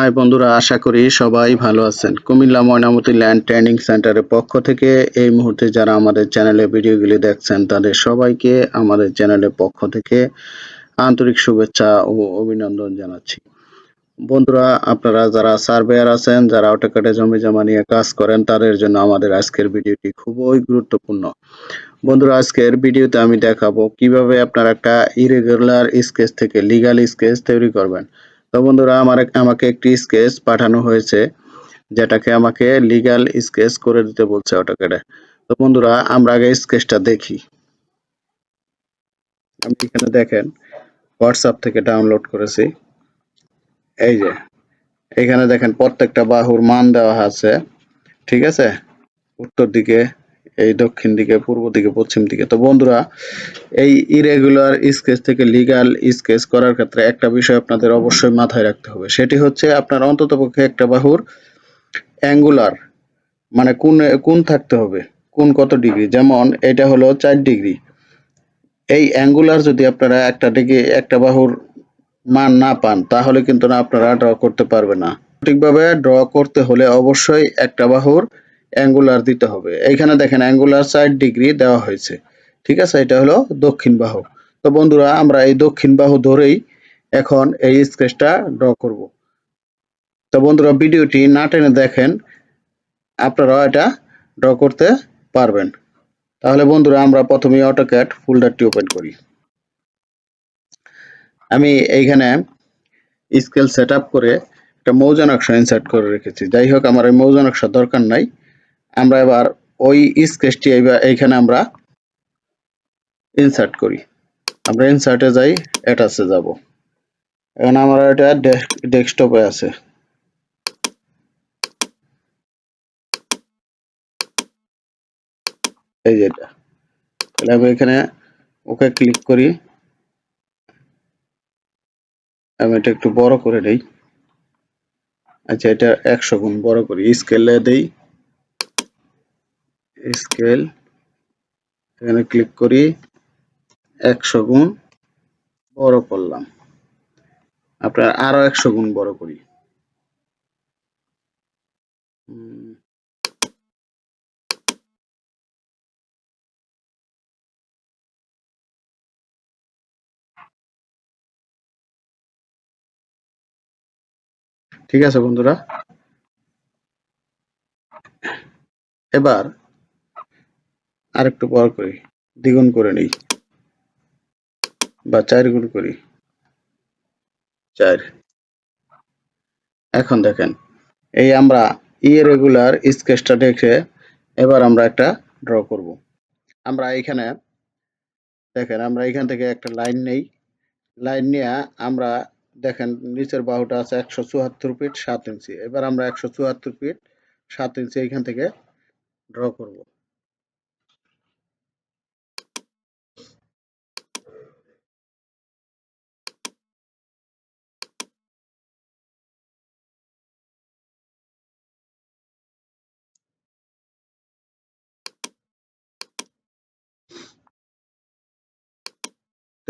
High বন্ধুরা, আশা করি সবাই ভালো আছেন। কুমিল্লা ময়নামতি ল্যান্ড ট্রেনিং সেন্টারের পক্ষ থেকে এই মুহূর্তে যারা আমাদের চ্যানেলে ভিডিওগুলি দেখছেন, তাদের সবাইকে আমাদের চ্যানেলের পক্ষ থেকে আন্তরিক শুভেচ্ছা ও অভিনন্দন জানাচ্ছি। বন্ধুরা, আপনারা যারা সার্ভেয়ার আছেন, যারা অটোকেটে জমি জমা নিয়ে কাজ করেন, তাদের জন্য আমাদের আজকের ভিডিওটি খুবই গুরুত্বপূর্ণ। বন্ধুরা, আজকের ভিডিওতে আমি দেখাবো কীভাবে আপনারা একটা ইরেগুলার স্কেচ থেকে লিগ্যাল স্কেচ তৈরি করবেন। তো বন্ধুরা, আমার আমাকে একটি স্কেচ পাঠানো হয়েছে, যেটাকে আমাকে লিগ্যাল স্কেচ করে দিতে বলছে অটোকেটে তো বন্ধুরা, আমরা আগে স্কেচটা দেখি। আমি এখানে দেখেন হোয়াটসঅ্যাপ থেকে ডাউনলোড করেছি। এই যে, এখানে দেখেন, প্রত্যেকটা বাহুর মান দেওয়া আছে। ঠিক আছে? উত্তর দিকে এই দক্ষিণ দিকে, পূর্ব দিকে, পশ্চিম দিকে। তো বন্ধুরা, এই ইরেগুলার স্কেচ থেকে লিগ্যাল স্কেচ করার ক্ষেত্রে একটা বিষয় আপনাদের অবশ্যই মাথায় রাখতে হবে। সেটি হচ্ছে আপনার অন্ততপক্ষে একটা বাহুর অ্যাঙ্গুলার মানে কোন কোন থাকতে হবে, কোন কত ডিগ্রি যেমন এটা হলো চার ডিগ্রি এই অ্যাঙ্গুলার যদি আপনারা একটা ডিগ্রি একটা বাহুর মান না পান, তাহলে কিন্তু না আপনারা ড্র করতে পারবে না। সঠিকভাবে ড্র করতে হলে অবশ্যই একটা বাহুর অ্যাঙ্গুলার দিতে হবে। এইখানে দেখেন অ্যাঙ্গুলার ষাট ডিগ্রি দেওয়া হয়েছে। ঠিক আছে? এটা হলো দক্ষিণ বাহু। তো বন্ধুরা, আমরা এই দক্ষিণ বাহু ধরেই এখন এই স্কেচটা ড্র করব। তো বন্ধুরা, ভিডিওটি না টেনে দেখেন আপনারা এটা ড্র করতে পারবেন। তাহলে বন্ধুরা, আমরা প্রথমে অটোক্যাট ফোল্ডারটি ওপেন করি। আমি এইখানে স্কেল সেট করে একটা মৌজা নকশা ইনসার্ট করে রেখেছি। যাই হোক, আমার এই মৌজা নকশা দরকার নাই। আমরা এবার ওই স্কেচটি এইখানে আমরা ইনসার্ট করি। আমরা ইনসার্টে যাই অ্যাটাচে যাব। এখন আমার এটা ডেস্কটপে আছে। এই যে এটা। তাহলে আমি এখানে ওকে ক্লিক করি। আমি এটা একটু বড় করে নেই আচ্ছা এটা একশো গুণ বড় করি। স্কেলে দেই। স্কেল। এখানে ক্লিক করি, একশো গুণ বড় করলাম। আপনার আরও একশো গুণ বড় করি। ঠিক আছে বন্ধুরা। এবার আরেকটু বড় করি। দ্বিগুণ করে নিই। বা চার গুণ করি। চার। এখন দেখেন, এই আমরা ইরেগুলার স্কেচটা দেখে এবার আমরা একটা ড্র করব। আমরা এখানে, দেখেন আমরা এখান থেকে একটা লাইন নেই। লাইন নিয়ে আমরা, দেখেন নিচের বাহুটা আছে একশো চুয়াত্তর ফিট সাত ইঞ্চি এবার আমরা একশো চুয়াত্তর ফিট সাত ইঞ্চি এখান থেকে ড্র করব।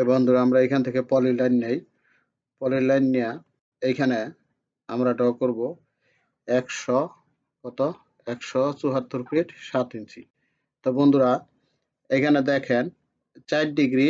তো বন্ধুরা, আমরা এখান থেকে পলি লাইন নেই। পলি লাইন নিয়ে এইখানে আমরা ড্র করব একশো কত? একশো চুহাত্তর ফিট সাত ইঞ্চি। তো বন্ধুরা, এখানে দেখেন চার ডিগ্রি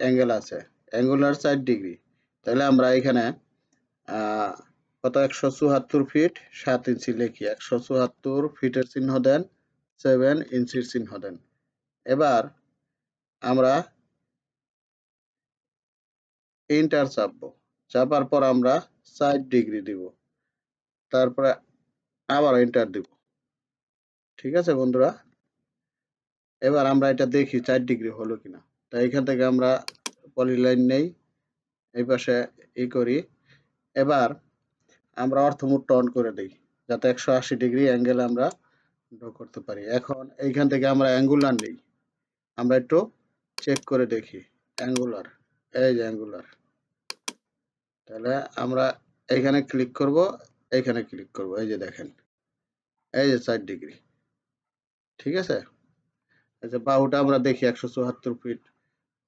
অ্যাঙ্গেল আছে অ্যাঙ্গুলার চার ডিগ্রি। তাহলে আমরা এখানে কত? একশো চুহাত্তর ফিট সাত ইঞ্চি লিখি। একশো চুহাত্তর ফিটের চিহ্ন দেন সেভেন ইঞ্চির চিহ্ন দেন। এবার আমরা এন্টার চাপবো। চাপার পর আমরা ষাট ডিগ্রি দিব। তারপরে আবার এন্টার দিব। ঠিক আছে বন্ধুরা? এবার আমরা এটা দেখি চার ডিগ্রি হলো কিনা। তাই এখান থেকে আমরা পলিলাইন নেই, এই পাশে ই করি। এবার আমরা অর্থমুটটা অন করে দিই, যাতে একশো আশি ডিগ্রি অ্যাঙ্গেল আমরা ড্র করতে পারি। এখন এইখান থেকে আমরা অ্যাঙ্গুলার নেই। আমরা একটু চেক করে দেখি। অ্যাঙ্গুলার এই যে অ্যাঙ্গুলার তাহলে আমরা এখানে ক্লিক করব, এখানে ক্লিক করব, এই যে দেখেন। এই যে চার ডিগ্রি ঠিক আছে? আচ্ছা বাহুটা আমরা দেখি একশো চুয়াত্তর ফিট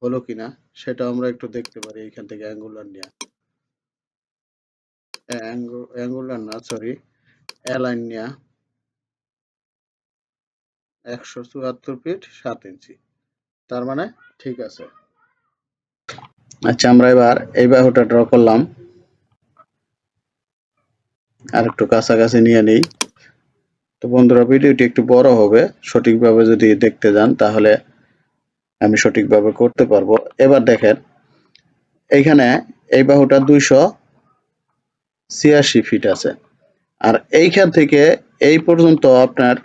হলো কিনা, সেটা আমরা একটু দেখতে পারি এখান থেকে অ্যাঙ্গুলার নিয়ে। অ্যাঙ্গুলার না সরি অ্যালাইন নেয়া। একশো চুয়াত্তর ফিট সাত ইঞ্চি। তার মানে ঠিক আছে। আচ্ছা আমরা এবার এই বাহুটা ড্র করলাম। আর একটু কাছাকাছি নিয়ে নেই। তো বন্ধুরা, ভিডিওটি একটু বড় হবে। সঠিকভাবে যদি দেখতে যান, তাহলে আমি সঠিকভাবে করতে পারব। এবার দেখেন এইখানে এই বাহুটা দুইশো ছিয়াশি ফিট আছে। আর এইখান থেকে এই পর্যন্ত আপনার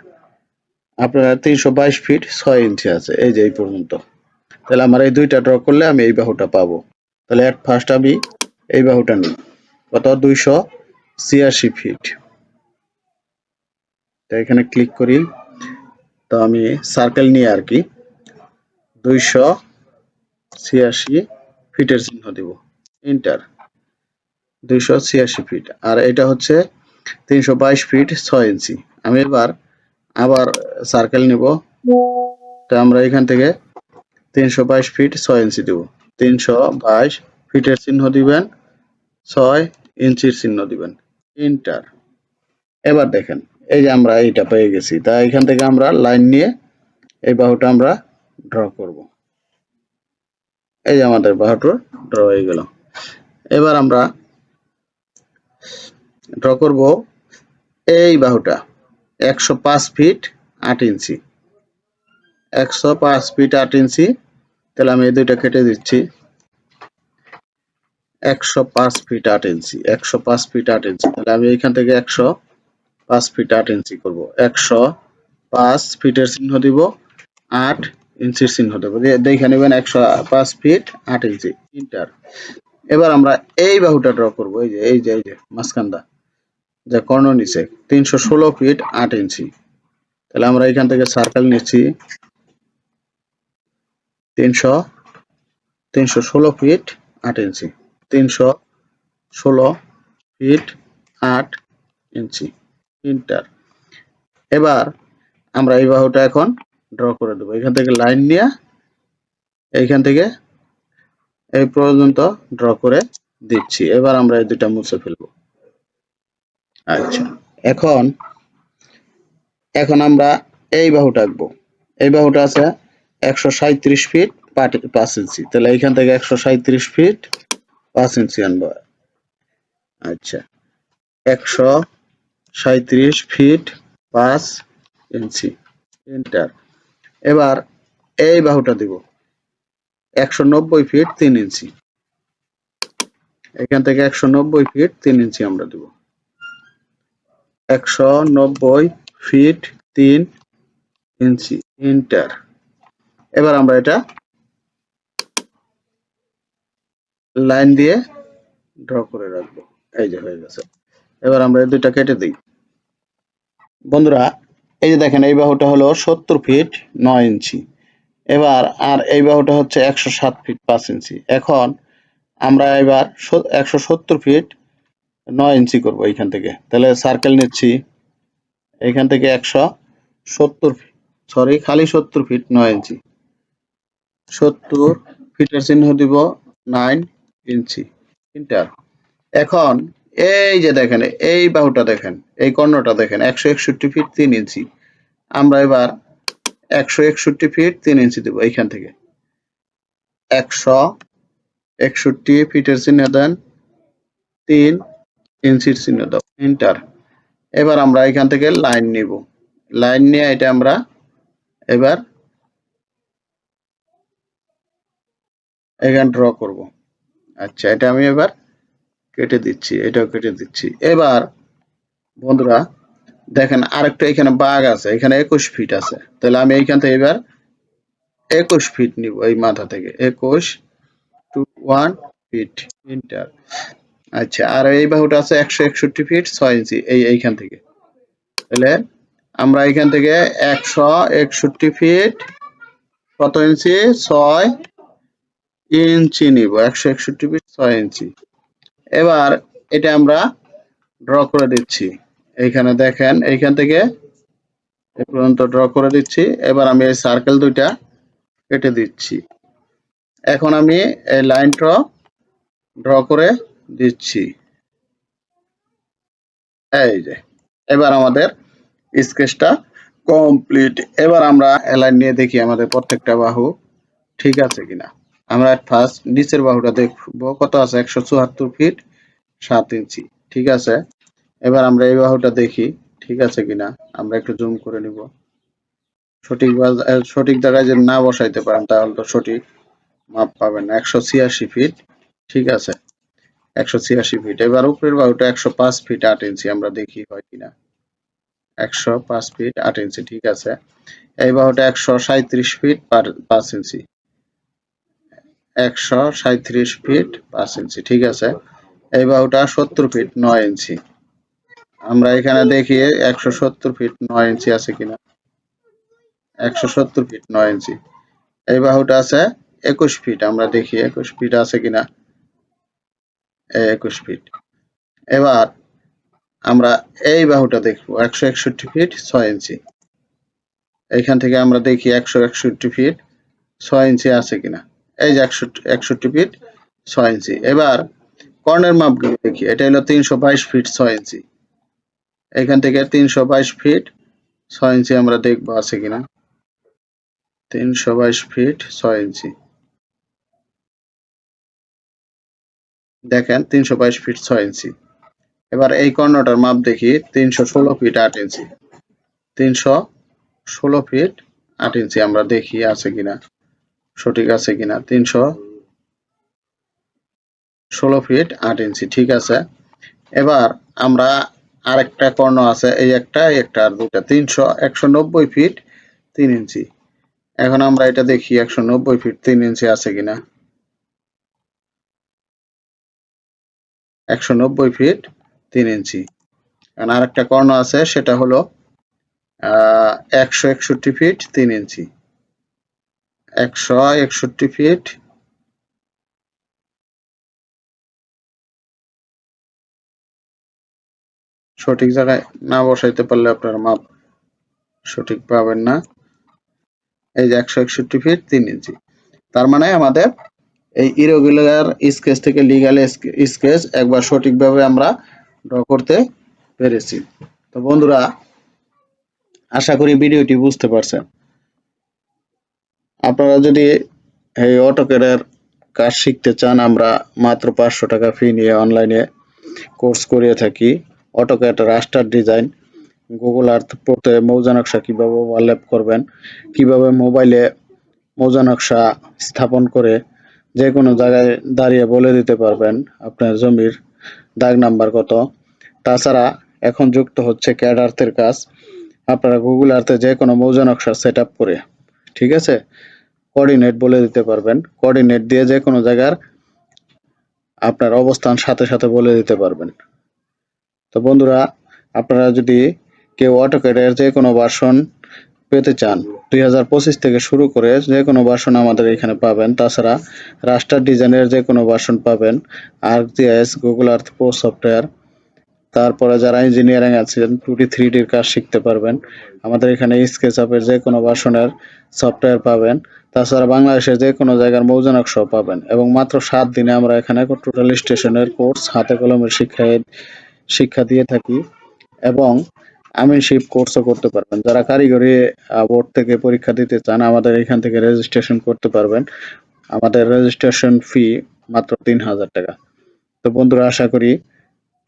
আপনার তিনশো বাইশ ফিট ছয় ইঞ্চি আছে, এই যে এই পর্যন্ত। তাহলে আমার এই দুইটা ড্র করলে আমি এই বাহুটা পাবো। তাহলে এট ফার্স্ট আমি এই বাহুটা নিই। কত? দুইশো ছিয়াশি ফিট তো এখানে ক্লিক করি। তো আমি সার্কেল নিয়ে আর কি দুইশো ছিয়াশি ফিটের চিহ্ন দিব। ইন্টার দুইশো ছিয়াশি ফিট আর এটা হচ্ছে তিনশো বাইশ ফিট ছয় ইঞ্চি আমি এবার আবার সার্কেল নিব। তো আমরা এখান থেকে তিনশো বাইশ ফিট ছয় ইঞ্চি দিব। তিনশো বাইশ ফিটের চিহ্ন দিবেন, ছয় ইঞ্চির চিহ্ন দিবেন। ইন্টার এবার দেখেন, এই যে আমরা এইটা পেয়ে গেছি। তা এখান থেকে আমরা লাইন নিয়ে এই বাহুটা আমরা ড্র করব। এই যে আমাদের বাহুটা ড্র হয়ে গেল। এবার আমরা ড্র করব এই বাহুটা, একশো পাঁচ ফিট আট ইঞ্চি। একশো পাঁচ ফিট আট ইঞ্চি। তাহলে আমি এই দুইটা কেটে দিচ্ছি। একশো পাঁচ ফিট আট ইঞ্চি, একশো পাঁচ ফিট আট ইঞ্চি। তাহলে আমি এখান থেকে একশো পাঁচ ফিট আট ইঞ্চি করব। একশো পাঁচ ফিটের চিহ্ন দিব, আট ইঞ্চির চিহ্ন দেবো। দেখে নেবেন একশো পাঁচ ফিট আট ইঞ্চি। ইন্টার এবার আমরা এই বাহুটা ড্র করব। এই যে এই যে এই যে, মাঝখানটা। যা কর্ণ নিচে, তিনশো ষোলো ফিট আট ইঞ্চি। তাহলে আমরা এখান থেকে সার্কেল নিচ্ছি। তিনশো তিনশো ষোলো ফিট আট ইঞ্চি তিনশো ষোলো ফিট আট ইঞ্চি ইন্টার এবার আমরা এই বাহুটা এখন ড্র করে দেবো। এখান থেকে লাইন নিয়ে এইখান থেকে এই পর্যন্ত ড্র করে দিচ্ছি। এবার আমরা এই দুটা মুছে ফেলব। আচ্ছা এখন এখন আমরা এই বাহুটা আঁকবো। এই বাহুটা আছে একশো সাঁত্রিশ ফিট পাঁচ ইঞ্চি তাহলে এইখান থেকে একশো সাঁত্রিশ ফিট পাঁচ ইঞ্চি আনব। আচ্ছা একশো সাঁত্রিশ ফিট পাঁচ ইঞ্চি ইন্টার এবার এই বাহুটা দিব, একশো নব্বই ফিট তিন ইঞ্চি এখান থেকে একশো নব্বই ফিট তিন ইঞ্চি আমরা দিব। একশো নব্বই ফিট তিন ইঞ্চি ইন্টার এবার আমরা এটা লাইন দিয়ে ড্র করে রাখব। এই যে হয়ে গেছে। এবার আমরা দুইটা কেটে দিই। বন্ধুরা, এই যে দেখেন, এই বাহুটা হলো সত্তর ফিট নয় ইঞ্চি। এবার আর এই বাহুটা হচ্ছে একশো সাত ফিট পাঁচ ইঞ্চি। এখন আমরা এবার একশো সত্তর ফিট নয় ইঞ্চি করব এইখান থেকে। তাহলে সার্কেল নিচ্ছি। এইখান থেকে একশো সত্তর ফিট সরি খালি সত্তর ফিট নয় ইঞ্চি। সত্তর ফিটার চিহ্ন দিব নাইন ইঞ্চি। ইন্টার এখন এই যে দেখেন, এই বাহুটা দেখেন, এই কর্ণটা দেখেন, একশো একষট্টি ফিট তিন ইঞ্চি। আমরা এবার একশো একষট্টি ফিট তিন ইঞ্চি দেবো এইখান থেকে। একশো একষট্টি ফিটের চিহ্ন দেন, তিন ইঞ্চির চিহ্ন দাও। ইন্টার এবার আমরা এখান থেকে লাইন নিব। লাইন নিয়ে এটা আমরা এবার এখানে ড্র করব। আচ্ছা এটা আমি এবার কেটে দিচ্ছি, এটাও কেটে দিচ্ছি। এবার বন্ধুরা, দেখেন আরেকটা এখানে বাঘ আছে, এখানে একুশ ফিট আছে। তাহলে আমি এইখান থেকে এবার একুশ ফিট নিব এই মাথা থেকে। একুশ টু ওয়ান ফিট ইন্টার আচ্ছা আর এই বাহুটা আছে একশো একষট্টি ফিট ছয় ইঞ্চি এই এইখান থেকে। তাহলে আমরা এখান থেকে একশো একষট্টি ফিট কত ইঞ্চি ছয় ইঞ্চি নিব, একশো একষট্টি ফিট ছয় ইঞ্চি। এবার এটা আমরা ড্র করে দিচ্ছি। এইখানে দেখেন, এইখান থেকে এ পর্যন্ত ড্র করে দিচ্ছি। এবার আমি এই সার্কেল দুইটা কেটে দিচ্ছি। এখন আমি এই লাইন ড্র ড্র করে দিচ্ছি। এই যে, এবার আমাদের স্কেচটা কমপ্লিট এবার আমরা অ্যালাইন নিয়ে দেখি আমাদের প্রত্যেকটা বাহু ঠিক আছে কিনা। আমরা ফার্স্ট নিচের বাহুটা দেখব, কত আছে? একশো চুয়াত্তর ফিট সাত ইঞ্চি। ঠিক আছে? এবার আমরা এই বাহুটা দেখি, ঠিক আছে কিনা? আমরা একটু জুম করে নিব। সঠিক সঠিক জায়গায় যদি না বসাইতে পারেন, তাহলে তো সঠিক মাপ পাবেন একশো ছিয়াশি ফিট ঠিক আছে? একশো ছিয়াশি ফিট এবার উপরের বাহুটা একশো পাঁচ ফিট আট ইঞ্চি আমরা দেখি হয় কিনা। একশো পাঁচ ফিট আট ইঞ্চি, ঠিক আছে? এই বাহুটা একশো সাঁত্রিশ ফিট পার- পাঁচ ইঞ্চি। একশো সাঁত্রিশ ফিট পাঁচ ইঞ্চি, ঠিক আছে? এই বাহুটা সত্তর ফিট নয় ইঞ্চি। আমরা এখানে দেখি একশো সত্তর ফিট নয় ইঞ্চি আছে কিনা? একশো সত্তর ফিট নয় ইঞ্চি। এই বাহুটা আছে একুশ ফিট, আমরা দেখি একুশ ফিট আছে কিনা? একুশ ফিট। এবার আমরা এই বাহুটা দেখব, একশো একষট্টি ফিট ছয় ইঞ্চি। এইখান থেকে আমরা দেখি একশো একষট্টি ফিট ছয় ইঞ্চি আছে কিনা? এই যে একষট্টি ফিট ছয় ইঞ্চি এবার কর্নের মাপগুলো দেখি। এটা হলো তিনশো বাইশ ফিট ছয় ইঞ্চি এখান থেকে তিনশো বাইশ ফিট ছয় ইঞ্চি আমরা দেখব আছে কিনা। তিনশো বাইশ ফিট ছয় ইঞ্চি দেখেন, তিনশো বাইশ ফিট ছয় ইঞ্চি এবার এই কর্ণটার মাপ দেখি, তিনশো ষোলো ফিট আট ইঞ্চি তিনশো ষোলো ফিট আট ইঞ্চি আমরা দেখি আছে কিনা। সঠিক আছে কিনা? তিনশো ষোলো ফিট আট ইঞ্চি ঠিক আছে? এবার আমরা আরেকটা কর্ণ আছে, এই একটা একটা, আর দুটা তিনশো একশো নব্বই ফিট তিন ইঞ্চি এখন আমরা এটা দেখি, একশো নব্বই ফিট তিন ইঞ্চি আছে কিনা? একশো নব্বই ফিট তিন ইঞ্চি এখন আরেকটা কর্ণ আছে, সেটা হলো একশো একষট্টি ফিট তিন ইঞ্চি একশো একষট্টি ফিট সঠিক জায়গায় না বসাইতে পারলে আপনার মাপ সঠিক পাবেন না। এই যে একশো একষট্টি ফিট তিন ইঞ্চি তার মানে আমাদের এই ইরেগুলার স্কেচ থেকে লিগাল স্কেচ একবার সঠিকভাবে আমরা ড্র করতে পেরেছি। তো বন্ধুরা, আশা করি ভিডিওটি বুঝতে পারছেন। আপনারা যদি এই অটোকেডের কাজ শিখতে চান, আমরা মাত্র পাঁচশো টাকা ফি নিয়ে অনলাইনে কোর্স করিয়ে থাকি। AutoCAD raster design, Google Earth পড়তে মৌজা নকশা কীভাবে ওভারল্যাপ করবেন, কীভাবে মোবাইলে মৌজা নকশা স্থাপন করে যে কোনো জায়গায় দাঁড়িয়ে বলে দিতে পারবেন আপনার জমির দাগ নাম্বার কত। তাছাড়া এখন যুক্ত হচ্ছে ক্যাড আর্থের কাজ। আপনারা গুগল আর্থে যে কোনো মৌজা নকশা সেট করে, ঠিক আছে? কোঅর্ডিনেট বলে দিতে পারবেন। কোঅর্ডিনেট দিয়ে যে কোনো জায়গার আপনার অবস্থান সাথে সাথে বলে দিতে পারবেন। তো বন্ধুরা, আপনারা যদি কেউ অটোক্যাডের যে কোনো ভার্সন পেতে চান, দুই হাজার পঁচিশ থেকে শুরু করে যে কোনো ভার্সন আমাদের এখানে পাবেন। তাছাড়া রাস্টার ডিজাইনের যে কোনো ভার্সন পাবেন। আর ArcGIS Google Earth Pro software তারপরে যারা ইঞ্জিনিয়ারিং আছেন টুটি থ্রি ডির কাজ শিখতে পারবেন। আমাদের এখানে স্কেচ আপের যে কোনো ভার্সনের সফটওয়্যার পাবেন। তাছাড়া বাংলাদেশের যে কোনো জায়গার মৌজা নকশাও পাবেন। এবং মাত্র সাত দিনে আমরা এখানে টোটাল স্টেশনের কোর্স হাতে কলমের শিক্ষায় শিক্ষা দিয়ে থাকি। এবং আমিনশিপ কোর্সও করতে পারবেন। যারা কারিগরি বোর্ড থেকে পরীক্ষা দিতে চান, আমাদের এখান থেকে রেজিস্ট্রেশন করতে পারবেন। আমাদের রেজিস্ট্রেশন ফি মাত্র তিন হাজার টাকা। তো বন্ধুরা, আশা করি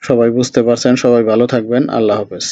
সবাই বুঝতে পারছেন সবাই ভালো থাকবেন আল্লাহ হাফেজ।